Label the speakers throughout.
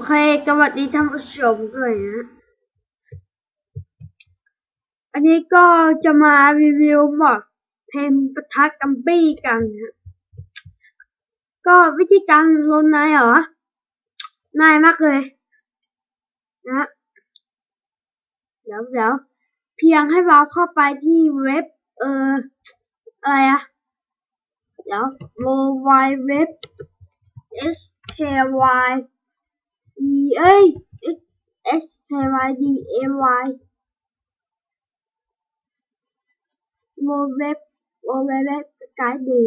Speaker 1: อเคสวัสดีท่านผู้ชมด้วยนะ อันนี้ก็จะมารีวิวมอดเพนปะทะกัมบี้กันนะก็วิธีการลงนายเหรอง่ายมากเลย นะ เดี๋ยวเดี๋ยวเพียงให้เราเข้าไปที่เว็บ เออ อะไรอะเดี๋ยว w w w s k y e เอ้ย s k y d a y โมเว็บโมเว็บกายดี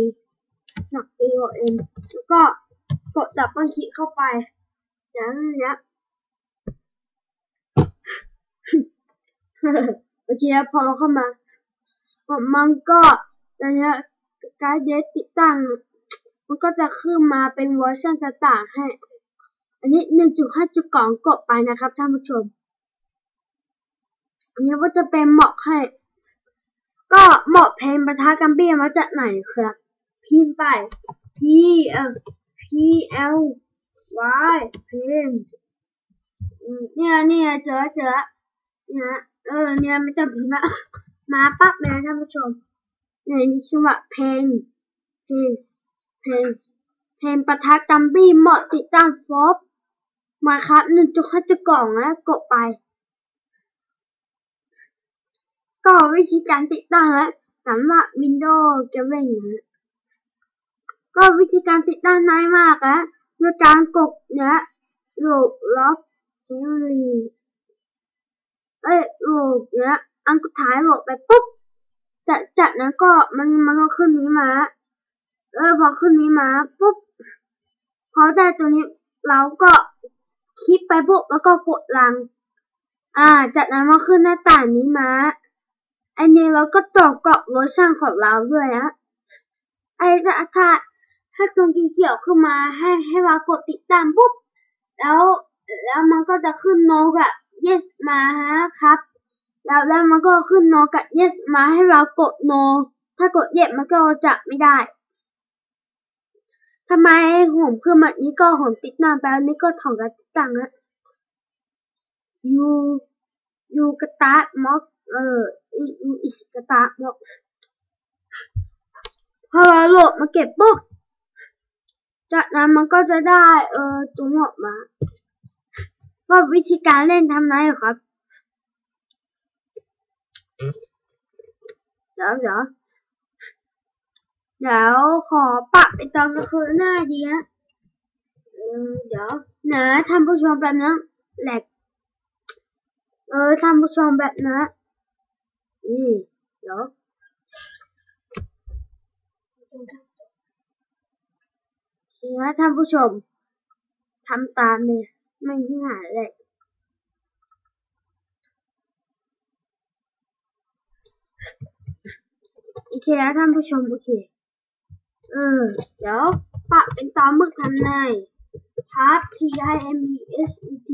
Speaker 1: หนัก D O N แล้วก็กดดับเบิลคลิกเข้าไปอย่างนี้โอเคพอเราเข้ามา มันก็อันนี้การเดติดตั้ง มันก็จะขึ้นมาเป็นเวอร์ชันต่างๆให้ อันนี้หนึ่งจุดห้าจุดกองกดไปนะครับท่านผู้ชม อันนี้ว่าจะเป็นเหมาะให้ ก็เหมาะเพลงประทะกัมเบี้ยมาจากไหนครับพิมพ์ไป P L P L Y เพลงเนี่ยเนี่ยเจอเจอเนี่ยเออเนี่ยไม่ต้องพิมพ์มามาปั๊บเลยท่านผู้ชมเนี่ยนี่ชื่อว่าเพลงเพลงเพลงเพลงประทะกัมบี้เหมาะติดตั้งฟอป มาครับหนึ่งจุดห้าจุดกล่องนะกดไป ก็วิธีการติดตั้งนะสำหรับ Windows 7นะก็วิธีการติดตั้งง่ายมากนะด้วยการกดเนี่ยโหลดล็อกเฮลีเอ้ยโหลดเนี่ยอันสุดท้ายโหลดไปปุ๊บจากจากนั้นก็มันมันก็ขึ้นนี้มาเออพอขึ้นนี้มาปุ๊บพอได้ตัวนี้เราก็ คลิกไปปุ๊บแล้วก็กดลัง อ่า จากนั้นมาขึ้นหน้าต่างนี้มาอันนี้เราก็ตอกเกาะเวอร์ชันของเราด้วยนะไอ้ถ้าถ้าถ้าตรงกีเขียวขึ้นมาให้ให้เรากดติดตามปุ๊บ แล้วแล้วมันก็จะขึ้นโนกับ yes มาฮะครับ แล้วแล้วมันก็ขึ้นโนกับ yes มาให้เรากด no ถ้ากด yes มันก็จะไม่ได้ ทำไมผมขึ้นมานี้ก็ผมติดน้าไปแล้วนี่ก็ถองกับติดตั้งนะยูยูกระตะม็อกเออยูอิสกระตะม็อกพอเราโหลดมาเก็บปุ๊บจากนั้นมันก็จะได้ เออตัวออกมาว่าวิธีการเล่นทำไงครับเดี๋ยวเดี๋ยว เดี๋ยวขอปะไปตอนกลางคืนหน้าดีนะเดี๋ยวนะท่านผู้ชมแบบนั้นแหลกเออท่านผู้ชมแบบนะนี่เดี๋ยวนะท่านผู้ชมทำตามเลยไม่ง่ายเลยโอเคนะท่านผู้ชมโอเค ออเดี๋ยวปะเป็นตามมึกทำนายทับ T I M E S E T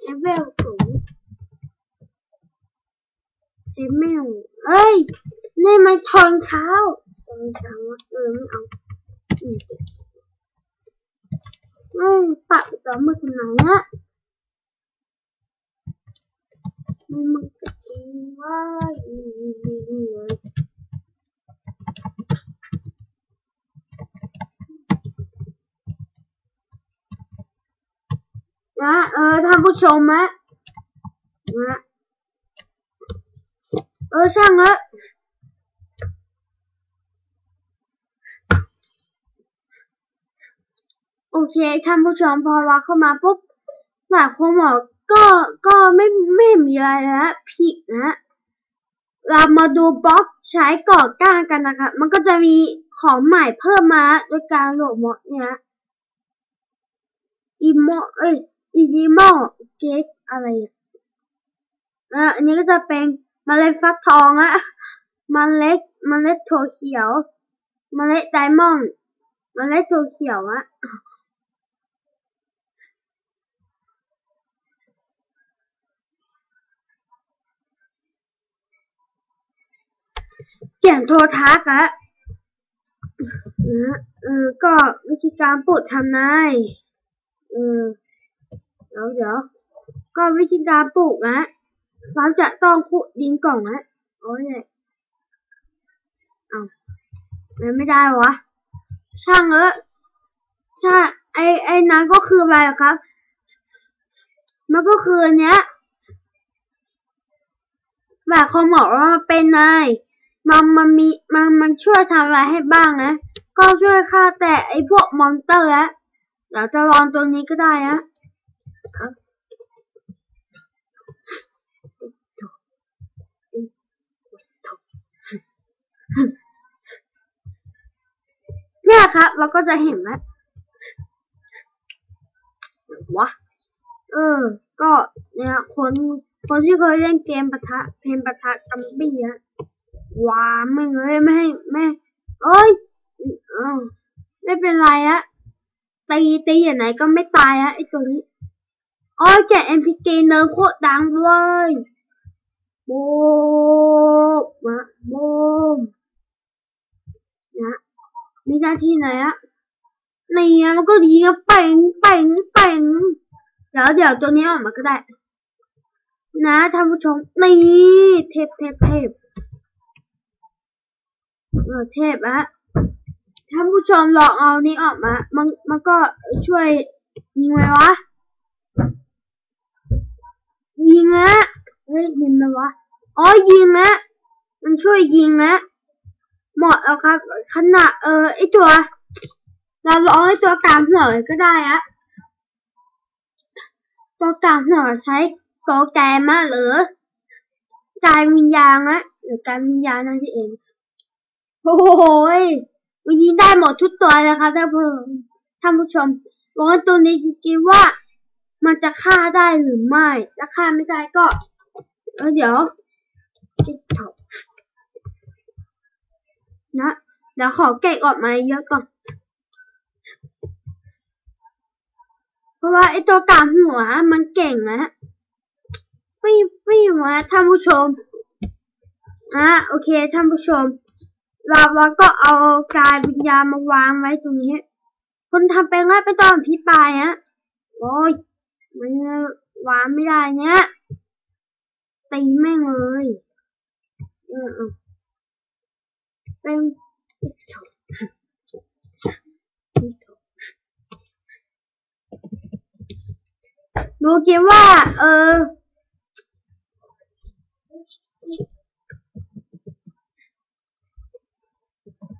Speaker 1: เลเวลสูงเลเวลเอ้ย นี่มันตอนเช้าตอนเช้าเออไม่เอาอืมอ้ยปะเป็นตามมึกทำไมอะมันมึกกระทิ้งไว้ นะเออท่านผู้ชมมะนะเออช่างเออโอเคท่านผู้ชมพอเราเข้ามาปุ๊บหลายคนบอกก็ก็ไม่ไม่มีอะไรนะผิดนะเรามาดูบล็อกใช้ก่อก้างกันนะคะ มันก็จะมีของใหม่เพิ่มมาโดยการโหลดมอดเนี่ยอีโมเอ้ย อีจิโมเค้กอะไรอะอันนี้ก็จะเป็นมเมล็ดฟักทองอะมเมล็ดมเมล็ดถั่วเขียวมเมล็ดไดมอนด์มเมล็ดถั่วเขียวอะเขี่ยนโทรทัศน์อะนะเออ ก็วิธีการปลูกทำนาย เออ เดี๋ยวเดี๋ยวก็วิธีการปลูกนะเราจะต้องขุดดินก่อนนะโอ้ยเอามันไม่ได้วะ ช่างเออถ้าไอไอ้นั้นก็คืออะไรครับ มันก็คือเนี้ยแบบเขาบอกว่ามันเป็นไงมันมันมีมันมันช่วยทำอะไรให้บ้างนะ ก็ช่วยฆ่าแต่ไอพวกมอนเตอร์แล้วเดี๋ยวจะลองตัวนี้ก็ได้นะ ครับเนี่ยครับเราก็จะเห็นแล้ววะ เออ ก็เนี่ยคนคนที่เคยเล่นเกมปะทะเพนปะทะกัมบี้อะว้าไม่เลยไม่ให้ไม่เอ้ยเออไม่เป็นไรอะตีตีอย่างไหนก็ไม่ตายอะไอตัวนี้ อ๋อแกเอ็มพีเนิร์โคตรดังเลยโบมมาโบมนะมีหน้าที่ไหนอะนี่มันก็ดีอะเป่งเป่งเป่งเดี๋ยวเดี๋ยวตัวนี้ออกมาก็ได้ นะท่านผู้ชมนี่เทปเทปเทปเออเทปอะท่านผู้ชมลองเอานี้ออกมา มันมันก็ช่วยยิงไหมวะ ยิงอะเฮ้ยยิงไหมวะอ๋อยิงนะมันช่วยยิงนะเหมาะแล้วครับขนาดเออไอตัว เราลองไอตัวกลางหัวก็ได้อะตัวกลางหัวใช้โกแกมาหรือการวิญญาณนะหรือการวิญญาณนั่นเองโอ้โหมันยิงได้หมดทุกตัวเลยครับท่านผู้ท่านผู้ชมบอกว่าตัวนี้จริงๆว่า มันจะฆ่าได้หรือไม่ ถ้าฆ่าไม่ได้ก็ เออเดี๋ยวนะเดี๋ยวขอเก็บออกมาเยอะก่อน เพราะว่าไอตัวกางหัวมันเก่งนะไม่ไม่มาท่านผู้ชมอะโอเคท่านผู้ชม เราเราก็เอากายวิญญาณมาวางไว้ตรงนี้ คนทำเป็นง่ายไปตอนพิปายอะโอ้ย มันวางไม่ได้เนี้ยตีแม่งเลยเออเป็นหนูคิดว่า เออ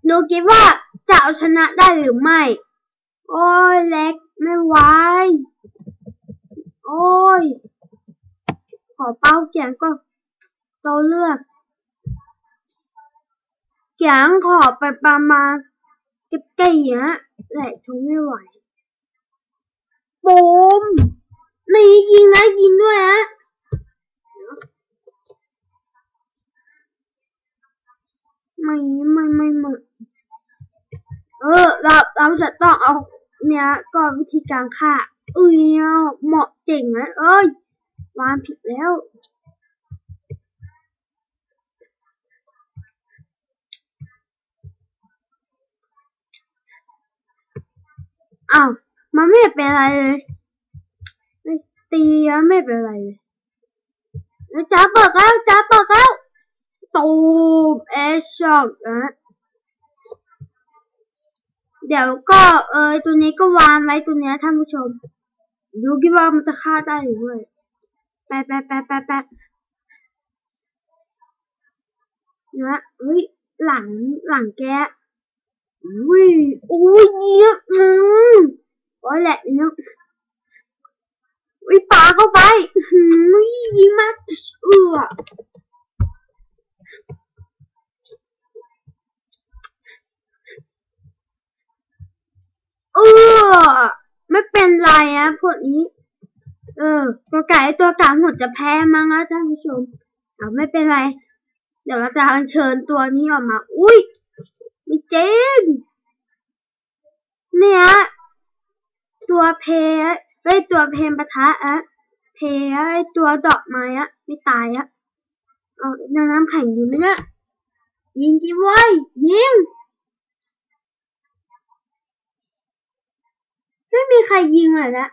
Speaker 1: หนูคิดว่าจะเอาชนะได้หรือไม่ โอ้ยเล็กไม่ไหว โอ้ย ขอเป้าเกียงก็เราเลือกเกียงขอไปประมาณเก็บไก่ฮะแหละทนไม่ไหวปูมนี่ยิงนะยิงด้วยฮะไม่ไม่ไม่ไม่เออเราเราจะต้องเอาเนี่ยก็วิธีการฆ่า อ้ยเหมาะเจ๋งนะเอ้ยวางผิดแล้วอ้าวมันไม่เป็นอะไรเลยไม่ตีแล้วไม่เป็นอะไรเลยแล้วจ้าเปิดแล้วจ้าเปิดแล้วตูมเอช็อกนะเดี๋ยวก็เออตัวนี้ก็วางไว้ตัวนี้ท่านผู้ชม ดูคิดว่ามันจะฆ่าได้หรือไม่แป๊บแป๊บแป๊บแป๊บแป๊บนะเฮ้ย หลัง หลังแกอุ้ยโอ้ยเยี่ยมอืมโอ้ยแหละเนี่ยอุ้ยปาเข้าไปหืมยิงมากเอือเออ ไม่เป็นไรอะพวกนี้ เออ ตัวไก่ตัวกลางหมดจะแพ้มั้งนะท่านผู้ชมเอาไม่เป็นไร เดี๋ยวเราจะเชิญตัวนี้ออกมา อุ้ยไม่เจนเนี่ยตัวเพไอ้ตัวเพนปะทะอะเพไอ้ตัวดอกไม้อะไม่ตายอะเอาน้ำแข็งยิงไหมเนี่ยยิงกี่ว้ยิง ไม่มีใครยิงเลยนะ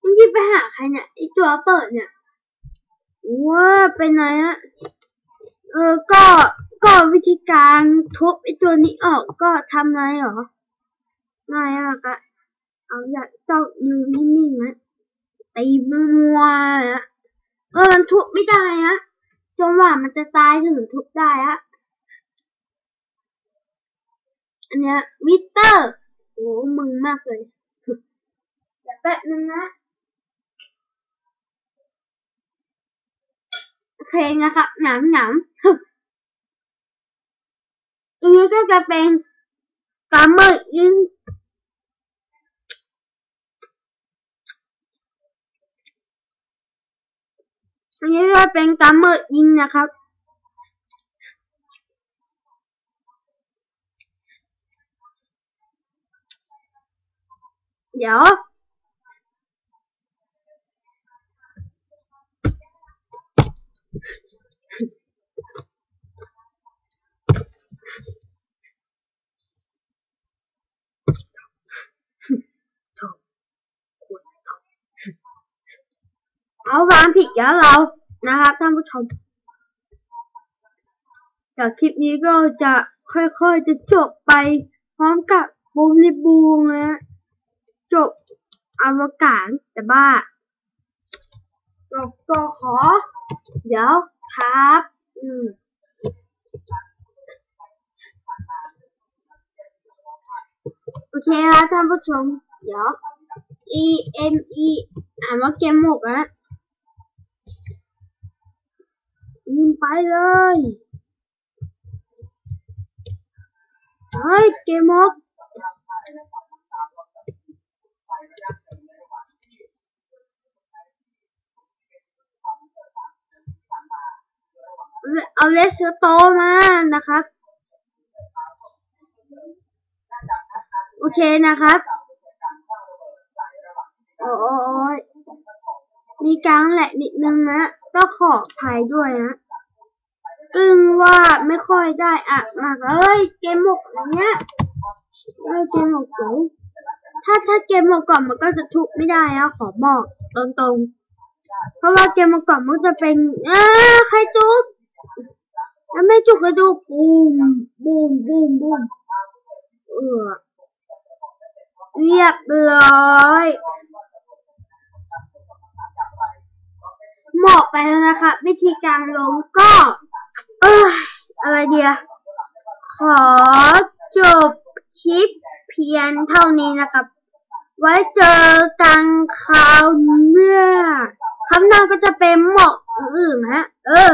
Speaker 1: มึงยิบไปหาใครเนี่ยไอตัวเปิดเนี่ยว้าเป็นไงฮะเออก็ก็วิธีการทุบไอตัวนี้ออกก็ทำไงหรอง่ายมากอะเอาอยากเจ้ายืนนิ่งๆนะตีมัวอะเออมันทุบไม่ได้ฮะจนว่ามันจะตายถึงทุบได้ฮะ อันเนี้ยวิเตอร์โอ้มึงมากเลยเดี๋ยวแป๊บนึงนะ โอเคนะครับหนามหนามอันนี้ก็จะเป็นกาเมอร์อินอันนี้ก็เป็นกาเมอร์อินนะครับ เดี๋ยว เอาวางผิดแล้วเรา นะครับท่านผู้ชมจากคลิปนี้ก็จะค่อยๆจะจบไปพร้อมกับบูมลิบูงนะ จบอวกาศจะบ้าก็ก็ขอ เดี๋ยวครับ อืมโอเคครับท่านผู้ชม เดี๋ยว E M E อ่านว่าเกมหมกอะยิงไปเลย เฮ้ย เกมหมก เอาเลสโตมานะครับ โอเคนะครับโอ้ยมีกลางแหละนิดนึงนะก็ขอภัยด้วยนะอึ้งว่าไม่ค่อยได้อะมากเอ้ย เกมหมกอะไรเนี้ยเอ้ยเกมหมกเก๋ถ้าถ้าเกมหมกก่อนมันก็จะทุบไม่ได้อะขอบอกตรงๆ เพราะว่าเกมหมกก่อนมันจะเป็นอ้าใครจุก แล้วไม่จุกก็จุกบูมบูมบูมบูมเออเรียบร้อยเหมาะไปแล้วนะคะวิธีการลงก็ เอออะไรเดียขอจบคลิปเพียงเท่านี้นะครับ ไว้เจอกันคราวหน้าคำหน้าก็จะเป็นเหมาะอื่นฮะ เออ